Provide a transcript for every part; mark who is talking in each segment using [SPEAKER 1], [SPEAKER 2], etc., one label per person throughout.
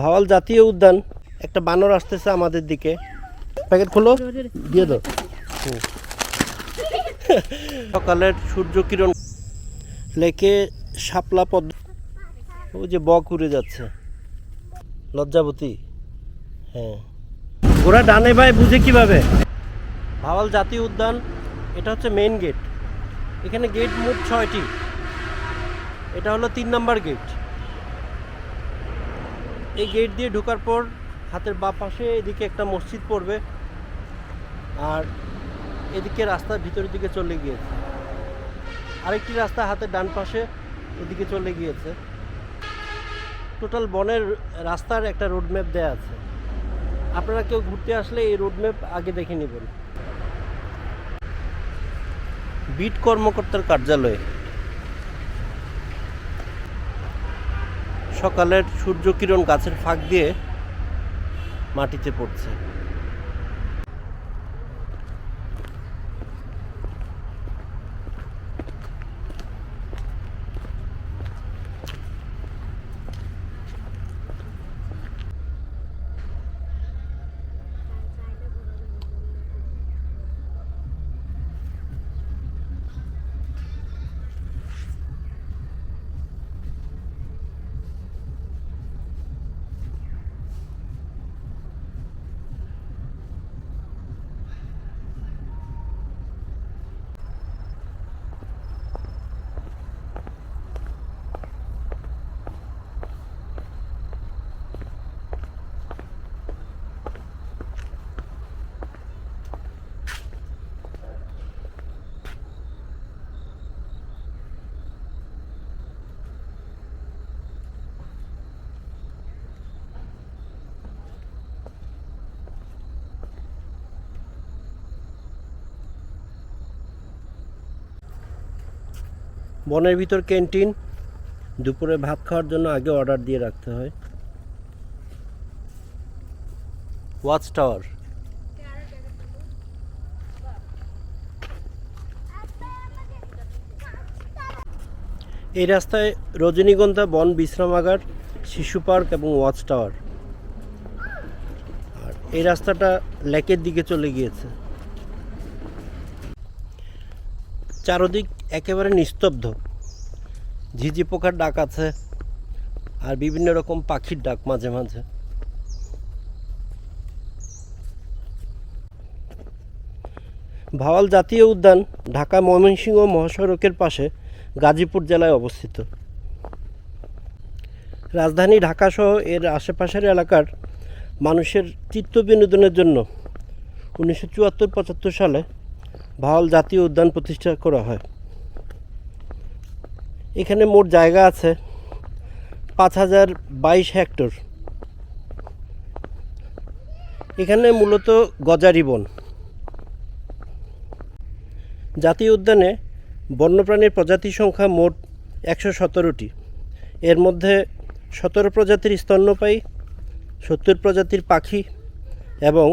[SPEAKER 1] ভাওয়াল জাতীয় উদ্যান, একটা বানর আসতেছে আমাদের দিকে। প্যাকেট খুলো, দিয়ে দাও। সকালের সূর্য কিরণ লেকে শাপলা পদ্ম ওই যে বক উড়ে যাচ্ছে। লজ্জাবতী। হ্যাঁ। ঘোড়া ডানে ভাই বুঝে কীভাবে? ভাওয়াল জাতীয় উদ্যান, এটা হচ্ছে মেন গেট এখানে গেট মোট ছয়টি। এটা হলো তিন নাম্বার গেট এই গেট দিয়ে ঢোকার পর হাতের বাঁ পাশে এদিকে একটা মসজিদ পড়বে আর এদিকে রাস্তা ভিতরের দিকে চলে গিয়েছে। আরেকটি রাস্তা হাতের ডান পাশে এদিকে চলে গিয়েছে। টোটাল বনের রাস্তার একটা রোড ম্যাপ দেওয়া আছে। আপনারা কেউ ঘুরতে আসলে এই রোড ম্যাপ আগে দেখে নেবেন। বিট কর্মকর্তার কার্যালয়ে সকালের সূর্যকিরণ গাছের ফাঁক দিয়ে মাটিতে পড়ছে। বনের ভিতর ক্যান্টিন, দুপুরে ভাত খাওয়ার জন্য আগে অর্ডার দিয়ে রাখতে হয়। Watch tower. এই রাস্তায় রজনীগন্ধা, বন, বিশ্রামাগার, শিশু পার্ক এবং ওয়াচ টাওয়ার। আর এই রাস্তাটা লেকের দিকে চলে গিয়েছে। চারদিক একেবারে নিস্তব্ধ। ঝিঝি পোকার ডাক আছে আর বিভিন্ন রকম পাখির ডাক মাঝে মাঝে। ভাওয়াল জাতীয় উদ্যান ঢাকা ময়মনসিংহ মহাসড়কের পাশে গাজীপুর জেলায় অবস্থিত। রাজধানী ঢাকাসহ এর আশেপাশের এলাকার মানুষের চিত্ত বিনোদনের জন্য উনিশশো চুয়াত্তর পঁচাত্তর সালে ভাওয়াল জাতীয় উদ্যান প্রতিষ্ঠা করা হয়। এখানে মোট জায়গা আছে পাঁচ হাজার বাইশ হেক্টর। এখানে মূলত গজারি বন। জাতীয় উদ্যানে বন্যপ্রাণীর প্রজাতির সংখ্যা মোট একশো সতেরোটি। এর মধ্যে সতেরো প্রজাতির স্তন্যপায়ী, সত্তর প্রজাতির পাখি এবং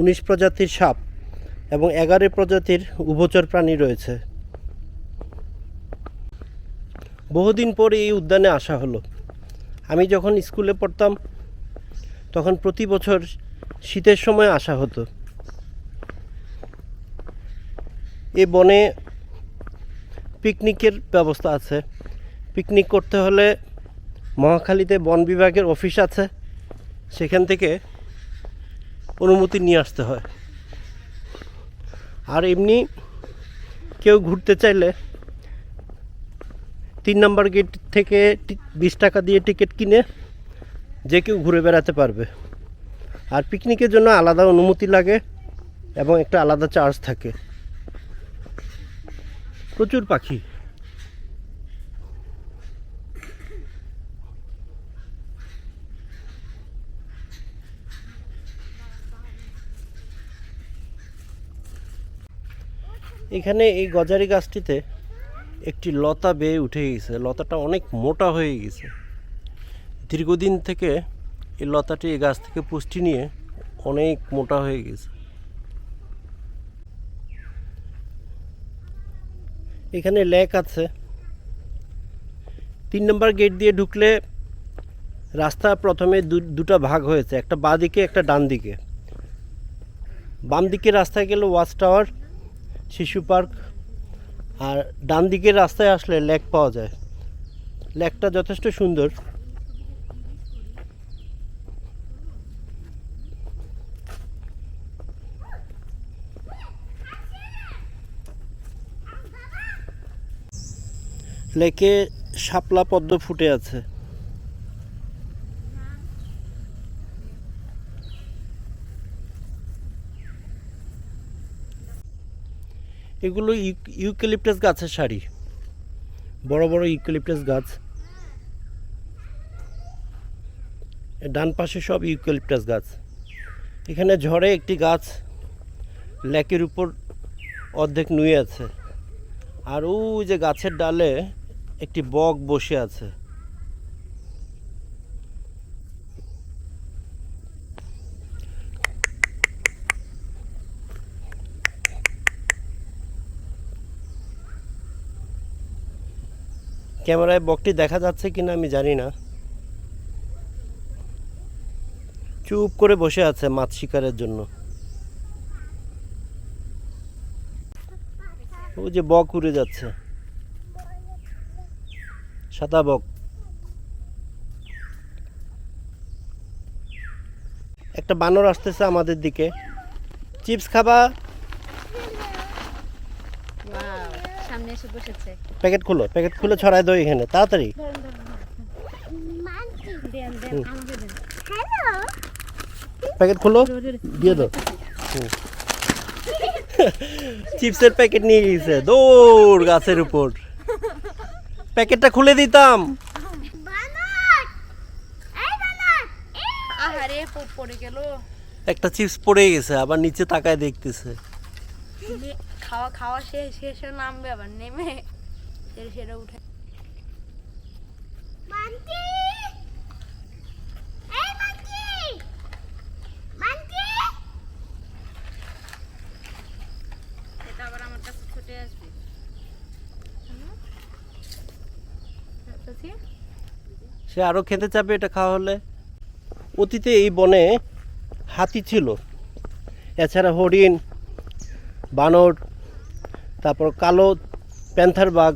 [SPEAKER 1] উনিশ প্রজাতির সাপ এবং এগারো প্রজাতির উভচর প্রাণী রয়েছে। বহুদিন পরে এই উদ্যানে আসা হলো। আমি যখন স্কুলে পড়তাম, তখন প্রতি বছর শীতের সময় আসা হতো। এ বনে পিকনিকের ব্যবস্থা আছে। পিকনিক করতে হলে মহাখালীতে বন বিভাগের অফিস আছে। সেখান থেকে অনুমতি নিয়ে আসতে হয়। আর এমনি কেউ ঘুরতে চাইলে তিন নম্বর গেট থেকে বিশ টাকা দিয়ে টিকিট কিনে যে কেউ ঘুরে বেড়াতে পারবে। আর পিকনিকের জন্য আলাদা অনুমতি লাগে এবং একটা আলাদা চার্জ থাকে। প্রচুর পাখি। এখানে এই গজারি গাছটিতে একটি লতা বেয়ে উঠে গেছে। লতাটা অনেক মোটা হয়ে গেছে। দীর্ঘদিন থেকে এই লতাটি এই গাছ থেকে পুষ্টি নিয়ে অনেক মোটা হয়ে গেছে। এখানে লেক আছে। তিন নম্বর গেট দিয়ে ঢুকলে রাস্তা প্রথমে দুটা ভাগ হয়েছে। একটা বাঁ দিকে একটা ডান দিকে বাম দিকে রাস্তায় গেলে ওয়াচ টাওয়ার, শিশু পার্ক আর ডান দিকের রাস্তায় আসলে লেক পাওয়া যায়। লেকটা যথেষ্ট সুন্দর। লেকে শাপলা পদ্ম ফুটে আছে। এগুলো ইউ- ইউক্যালিপটাস গাছের সারি বড় বড় ইউক্যালিপটাস গাছ। ডান পাশে সব ইউক্যালিপটাস গাছ। এখানে ঝড়ে একটি গাছ লেকের উপর অর্ধেক নুয়ে আছে। আর ওই যে গাছের ডালে একটি বক বসে আছে। ক্যামেরায় বকটি দেখা যাচ্ছে কিনা আমি জানি না। চুপ করে বসে আছে মাছ শিকারের জন্য। ও যে বক উড়ে যাচ্ছে। সাদা বক। একটা বানর আসতেছে আমাদের দিকে। চিপস খাবা?
[SPEAKER 2] সামনে এসে বসেছে।
[SPEAKER 1] প্যাকেট খুলো প্যাকেট খুলে ছড়াই দাও এখানে তাড়াতাড়ি। প্যাকেট খুলো দিয়ে দাও। চিপসের প্যাকেট নিয়ে গেছে দৌড় গাছের উপর। প্যাকেটটা খুলে দিতাম। একটা চিপস পড়ে গেছে আবার নিচে তাকায় দেখতেছে।
[SPEAKER 2] খাওয়া খাওয়া শেষ শেষে নামবে আবার নেমে এর সেটা উঠে এটা আবার আমার কাছে ছুটে আসবে। চাচি?
[SPEAKER 1] সে আরও খেতে চাবে এটা খাওয়া হলে। অতীতে এই বনে হাতি ছিল। এছাড়া হরিণ বানর তারপর কালো প্যান্থার বাঘ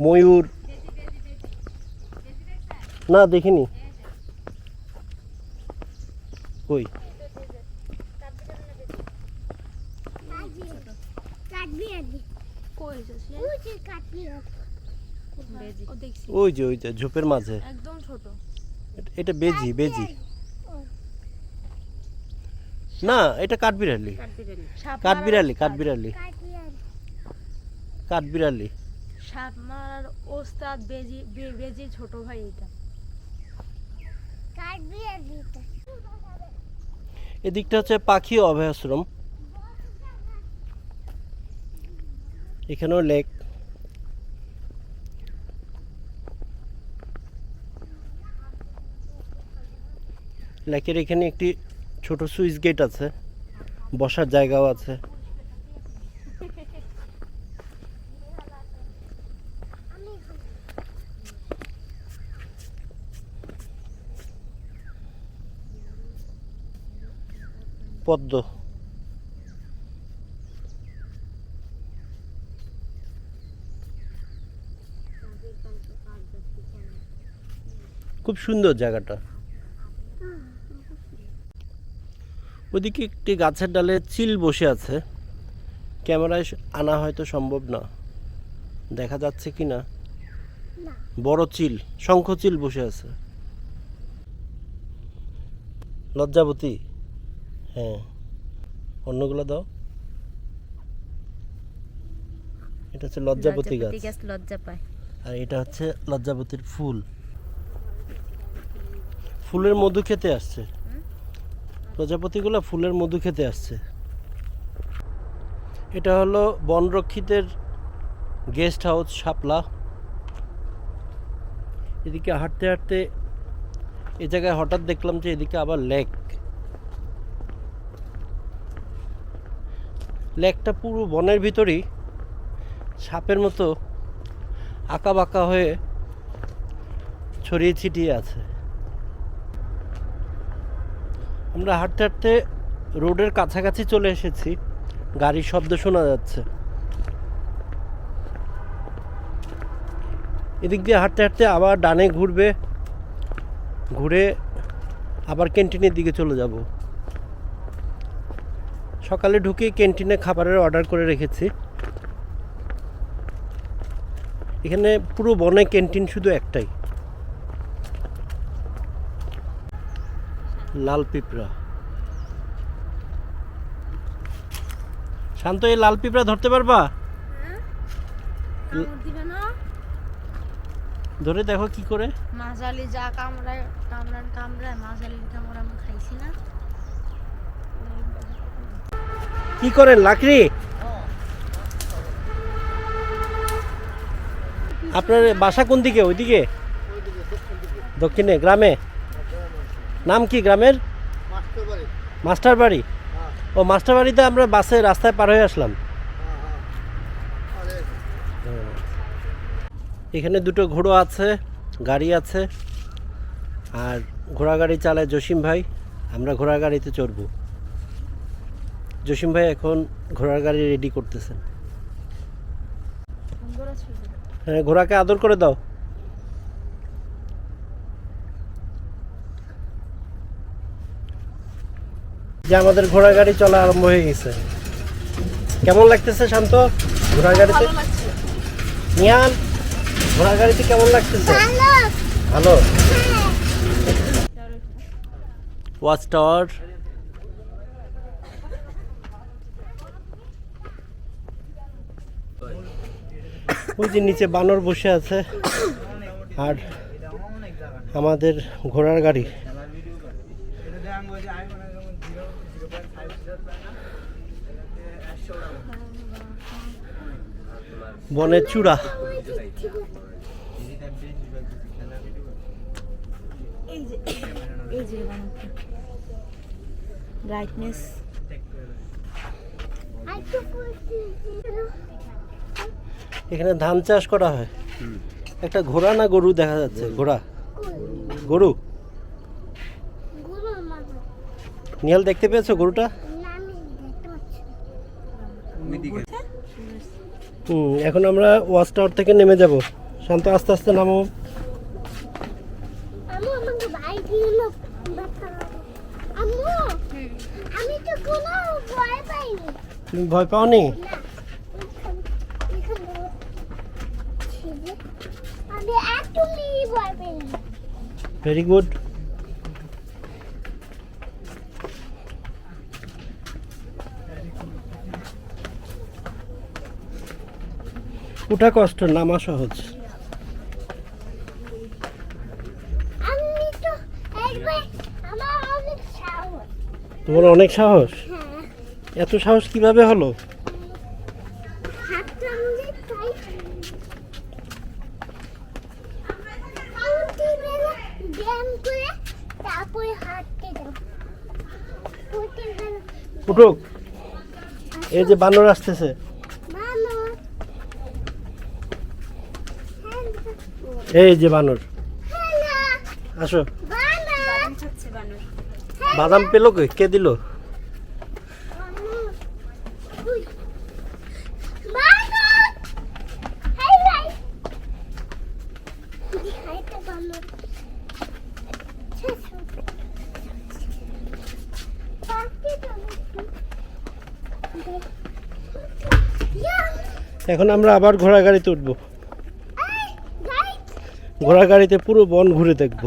[SPEAKER 1] ময়ূর। না দেখিনি। কই? ওই যে ওই যে ঝোপের মাঝে।
[SPEAKER 2] একদম ছোট।
[SPEAKER 1] এটা বেজি বেজি। না এটা কাঠবিড়ালি কাঠবিড়ালি কাঠবিড়ালি কাঠবিড়ালি
[SPEAKER 2] সাপ মারার ওস্তাদ। বেজি বে- বেজির ছোট ভাই এটা।
[SPEAKER 1] এদিকটা হচ্ছে পাখি অভয়াশ্রম। এখানেও লেক। লেকের এখানে একটি ছোট সুইচ গেট আছে বসার জায়গাও আছে। পদ্ম। খুব সুন্দর জায়গাটা। ওদিকে একটি গাছের ডালে চিল বসে আছে। ক্যামেরায় আনা হয়তো সম্ভব না। দেখা যাচ্ছে কি না? বড় চিল শঙ্খ চিল বসে আছে। লজ্জাবতী। হ্যাঁ। অন্যগুলো দাও। এটা হচ্ছে লজ্জাপতি গাছ।
[SPEAKER 2] গাছ লজ্জা পায়।
[SPEAKER 1] আর এটা হচ্ছে লজ্জাপতির ফুল। ফুলের মধু খেতে আসছে। প্রজাপতিগুলো ফুলের মধু খেতে আসছে। এটা হলো বনরক্ষিতের গেস্ট হাউস শাপলা। এদিকে হাঁটতে হাঁটতে এ জায়গায় হঠাৎ দেখলাম যে এদিকে আবার লেক। লেকটা পুরো বনের ভিতরেই সাপের মতো আঁকা বাঁকা হয়ে ছড়িয়ে ছিটিয়ে আছে। আমরা হাঁটতে হাঁটতে রোডের কাছাকাছি চলে এসেছি। গাড়ির শব্দ শোনা যাচ্ছে। এদিক দিয়ে হাঁটতে হাঁটতে আবার ডানে ঘুরবে। ঘুরে আবার ক্যান্টিনের দিকে চলে যাব। সকালে ঢুকে ক্যান্টিনে খাবারের অর্ডার করে রেখেছি। এখানে পুরো বনে ক্যান্টিন শুধু একটাই। লাল পিঁপড়া। শান্ত এই লাল পিঁপড়া ধরতে পারবা?
[SPEAKER 2] না?
[SPEAKER 1] ধরে দেখো কি করে।
[SPEAKER 2] মাঝালি যা কামড়ায় কামড়ান কামড়ায় মাঝালির কামড় আমি খাইছি না।
[SPEAKER 1] কি করেন লাকড়ি? আপনার বাসা কোন দিকে? ওইদিকে? দক্ষিণে গ্রামে? নাম কি গ্রামের? মাস্টার বাড়ি ও মাস্টার বাড়িতে আমরা বাসে রাস্তায় পার হয়ে আসলাম। এখানে দুটো ঘোড়ো আছে গাড়ি আছে আর ঘোড়া গাড়ি চালায় জসিম ভাই। আমরা ঘোড়া গাড়িতে চড়বো। জসিম ভাই এখন ঘোড়ার গাড়ি রেডি করতেছেন হ্যাঁ ঘোড়াকে আদর করে দাও। যে আমাদের ঘোড়া গাড়ি চলা আরম্ভ হয়ে গেছে। কেমন লাগতেছে শান্ত? ঘোড়া গাড়িতে নিহান ঘোড়া গাড়িতে কেমন লাগতেছে? ভালো। ওয়াচ টাওয়ার ওই যে নিচে বানর বসে আছে। আর আমাদের ঘোড়ার গাড়ি। বনের চূড়া।
[SPEAKER 2] এই যে এই যে ব্রাইটনেস
[SPEAKER 1] এখানে ধান চাষ করা হয়। একটা ঘোড়া না গরু দেখা যাচ্ছে? ঘোড়া। গরু। নিহাল দেখতে পেয়েছ গরুটা? হুম এখন আমরা ওয়াচ টাওয়ার থেকে নেমে যাব। শান্ত আস্তে আস্তে নামো।
[SPEAKER 3] ভয় পাইনি।
[SPEAKER 1] তুমি ভয় পাওনি? ভেরি গুড ওঠা কষ্ট নামা সহজ। তোমার অনেক সাহস?
[SPEAKER 3] হ্যাঁ।
[SPEAKER 1] এত সাহস কীভাবে হলো? উঠুক। এই যে বানর আসতেছে। এই যে বানর। আসো। বাদাম পেল কে কে দিল? এখন আমরা আবার ঘোড়া গাড়িতে উঠবো। ঘোড়া গাড়িতে পুরো বন ঘুরে দেখব।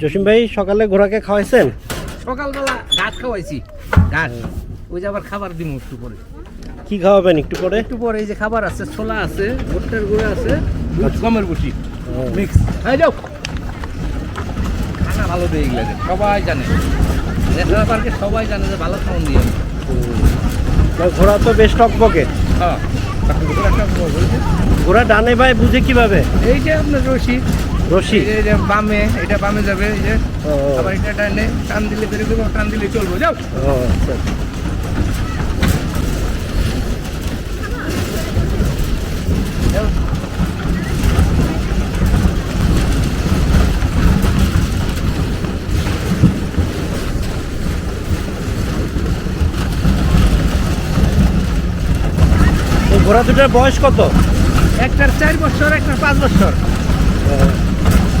[SPEAKER 1] জসিম ভাই সকালে ঘোড়াকে খাওয়াইছেন?
[SPEAKER 4] সকালবেলা ঘাট খাওয়াইছি ঘাট ওই যে আবার খাবার দিমু একটু পরে।
[SPEAKER 1] কি খাওয়াবেন একটু পরে?
[SPEAKER 4] একটু পরে এই যে খাবার আছে ছোলা আছে ভুট্টার গুঁড়ো আছে গমের
[SPEAKER 1] ও,
[SPEAKER 4] মিক্স। হয়ে যাও। খানা ভালো দিয়ে লাগে সবাই জানে। ন্যাশনাল পার্কে সবাই জানে যে ভালো খাওয়ান দিয়ে
[SPEAKER 1] ঘোড়া তো বেশ টকবকে।
[SPEAKER 4] হ্যাঁ। ঘোড়া
[SPEAKER 1] ডানে ভাই বুঝে কীভাবে?
[SPEAKER 4] এই যে আপনার রশি।
[SPEAKER 1] রশি?
[SPEAKER 4] এই যে- বামে এটা বামে যাবে এই যে। আবার এটা ডানে টান দিলে বেরিয়ে দেবো টান দিলে চলবো যাও।
[SPEAKER 1] আচ্ছা। ঘোড়া দুটার বয়স কত?
[SPEAKER 4] একটার চার বছর একটার পাঁচ বছর।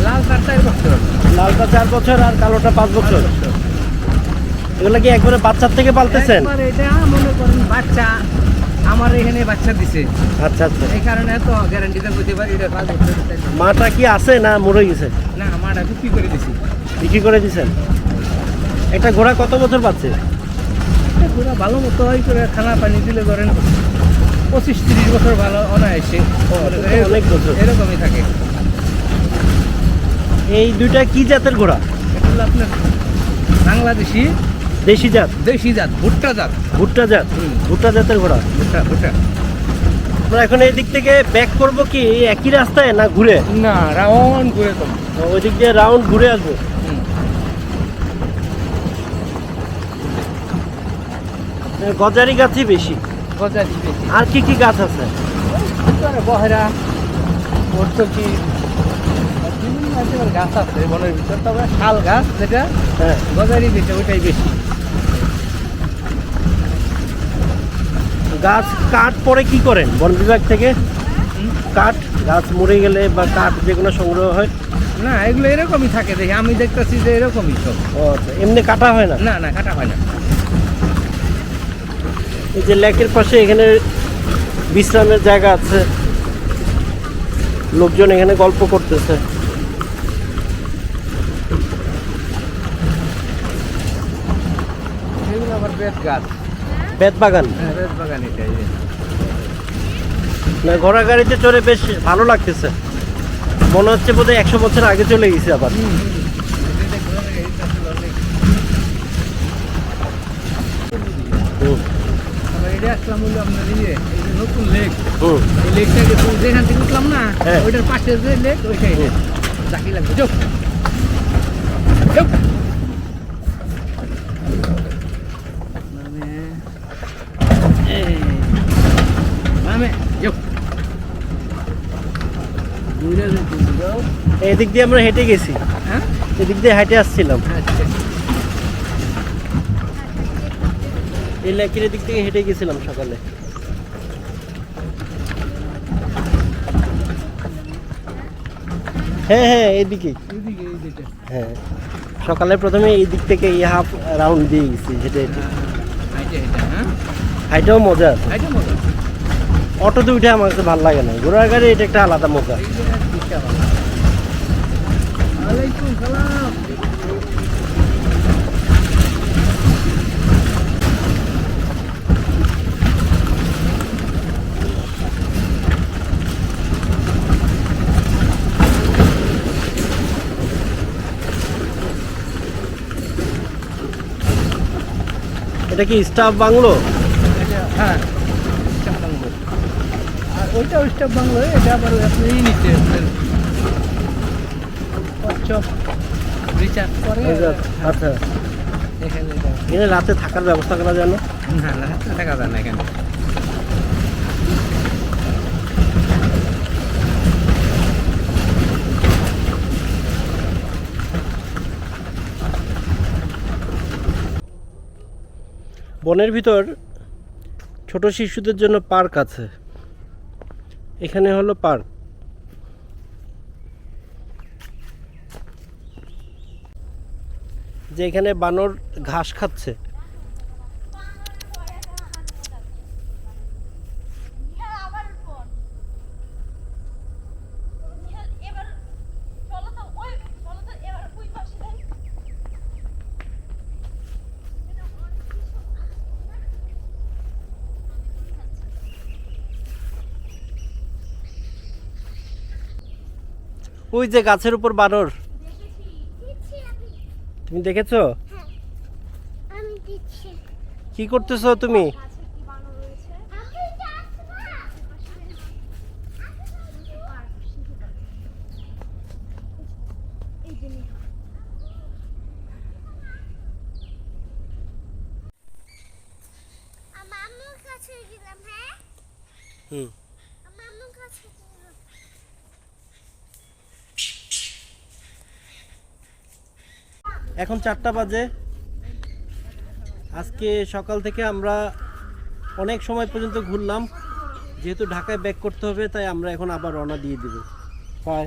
[SPEAKER 4] লাল তার চার বছর।
[SPEAKER 1] লালটা চার বছর আর কালোটা পাঁচ বছর। এগুলো কি একবারে বাচ্চার থেকে পালতেছেন?
[SPEAKER 4] এটা মনে করেন বাচ্চা আমার এখানে বাচ্চা দিছে।
[SPEAKER 1] আচ্ছা আচ্ছা।
[SPEAKER 4] এই কারণে তো গ্যারান্টিতে বলতে পারি এটা পাঁচ বছর
[SPEAKER 1] মাটা কি আছে না মরে গেছে?
[SPEAKER 4] না মাটা বিক্রি করে দিছি।
[SPEAKER 1] বিক্রি করে দিছেন? একটা ঘোড়া কত বছর পাচ্ছে
[SPEAKER 4] পুরো ভালো মতো হয় করে খানা পানি দিলে ধরেন পঁচিশ তিরিশ বছর ভালো অনায়াসে।
[SPEAKER 1] অনেক বছর।
[SPEAKER 4] এরকমই থাকে।
[SPEAKER 1] এই দুইটা কি জাতের ঘোড়া?
[SPEAKER 4] আপনার বাংলাদেশি
[SPEAKER 1] দেশি জাত?
[SPEAKER 4] দেশি জাত ভুট্টা জাত।
[SPEAKER 1] ভুট্টা জাত। ভুট্টা জাতের ঘোড়া?
[SPEAKER 4] ভুট্টা ভুট্টা।
[SPEAKER 1] আমরা এখন এই দিক থেকে ব্যাক করব কি একই রাস্তায় না ঘুরে?
[SPEAKER 4] না রাউন্ড ঘুরে তো।
[SPEAKER 1] ওই দিক দিয়ে রাউন্ড ঘুরে আসব। গজারি গাছই বেশি।
[SPEAKER 4] গজারি বেশি
[SPEAKER 1] আর কি কি গাছ আছে?
[SPEAKER 4] বহেরা বিভিন্ন রকমের গাছ আছে বনের ভিতর তবে শাল গাছ যেটা
[SPEAKER 1] হ্যাঁ।
[SPEAKER 4] গজারি বেশি ওইটাই বেশি।
[SPEAKER 1] গাছ কাঠ পরে কি করেন? বন বিভাগ থেকে? কাঠ গাছ মরে গেলে বা কাঠ যেগুলো সংগ্রহ হয়?
[SPEAKER 4] না এগুলো এরকমই থাকে দেখি আমি দেখতেছি যে এরকমই সব।
[SPEAKER 1] ও আচ্ছা এমনি কাটা হয় না?
[SPEAKER 4] না না কাটা হয় না।
[SPEAKER 1] এই যে লেকের পাশে এখানে বিশ্রামের জায়গা আছে। লোকজন এখানে গল্প করতেছে।
[SPEAKER 4] বেত
[SPEAKER 1] বাগান।
[SPEAKER 4] হ্যাঁ।
[SPEAKER 1] না ঘোড়া গাড়িতে চড়ে বেশ ভালো লাগতেছে। মনে হচ্ছে বোধহয় একশো বছর আগে চলে গেছে আবার
[SPEAKER 4] এটা ঘোড়ার গাড়িটা ছিল অনেক।
[SPEAKER 1] হুম,
[SPEAKER 4] আবার এটা আসলাম হলো আপনার ইয়ে এই যে নতুন লেক। লেকটাকে যেখান থেকে উঠলাম না
[SPEAKER 1] হ্যাঁ।
[SPEAKER 4] ওইটার পাশে যে লেক ওইটাই। লাগবে চোখ
[SPEAKER 1] এদিক দিয়ে আমরা হেঁটে গেছি।
[SPEAKER 4] হ্যাঁ?
[SPEAKER 1] এদিক দিয়ে হেঁটে আসছিলাম
[SPEAKER 4] আচ্ছা
[SPEAKER 1] এই লেকের দিক থেকে হেঁটে গেছিলাম সকালে। হ্যাঁ হ্যাঁ
[SPEAKER 4] যেটা
[SPEAKER 1] হ্যাঁ সকালে প্রথমে এই দিক থেকে এই হাফ রাউন্ড দিয়ে গেছি হেঁটে হেঁটে।
[SPEAKER 4] এটা হ্যাঁ?
[SPEAKER 1] হাইটাও মজা আছে। অটোতে উঠে আমার কাছে ভালো লাগে না। ঘোড়ার গাড়ি এটা একটা আলাদা মজা। এটা কি স্টাফ বাংলো?
[SPEAKER 4] হ্যাঁ স্টাফ বাংলো। আর ওইটাও স্টাফ বাংলো এটা আবার আপনি ই নিতে রিচার্জ করে।
[SPEAKER 1] আচ্ছা।
[SPEAKER 4] এখানে
[SPEAKER 1] রাতে থাকার ব্যবস্থা করা যায় না?
[SPEAKER 4] না না টাকা দেন না এখানে।
[SPEAKER 1] বনের ভিতর ছোট শিশুদের জন্য পার্ক আছে। এখানে হলো পার্ক। যে এখানে বানর ঘাস খাচ্ছে
[SPEAKER 2] আবার ফোন এবার চলো তো ওই চলো তো এবার ওই পাশে যাই
[SPEAKER 1] ওই যে গাছের উপর বানর। তুমি দেখেছ? কি করতেছো তুমি
[SPEAKER 2] গাছের কি বানর রয়েছে
[SPEAKER 3] আপনি যাস না
[SPEAKER 2] এই যে নেহা।
[SPEAKER 3] আমার আম্মুর কাছে গেলাম হ্যাঁ
[SPEAKER 1] হুম
[SPEAKER 3] আমার আম্মুর কাছে গেলাম
[SPEAKER 1] এখন চারটা বাজে। আজকে সকাল থেকে আমরা অনেক সময় পর্যন্ত ঘুরলাম। যেহেতু ঢাকায় ব্যাক করতে হবে, তাই আমরা এখন আবার রওনা দিয়ে দেব। বাই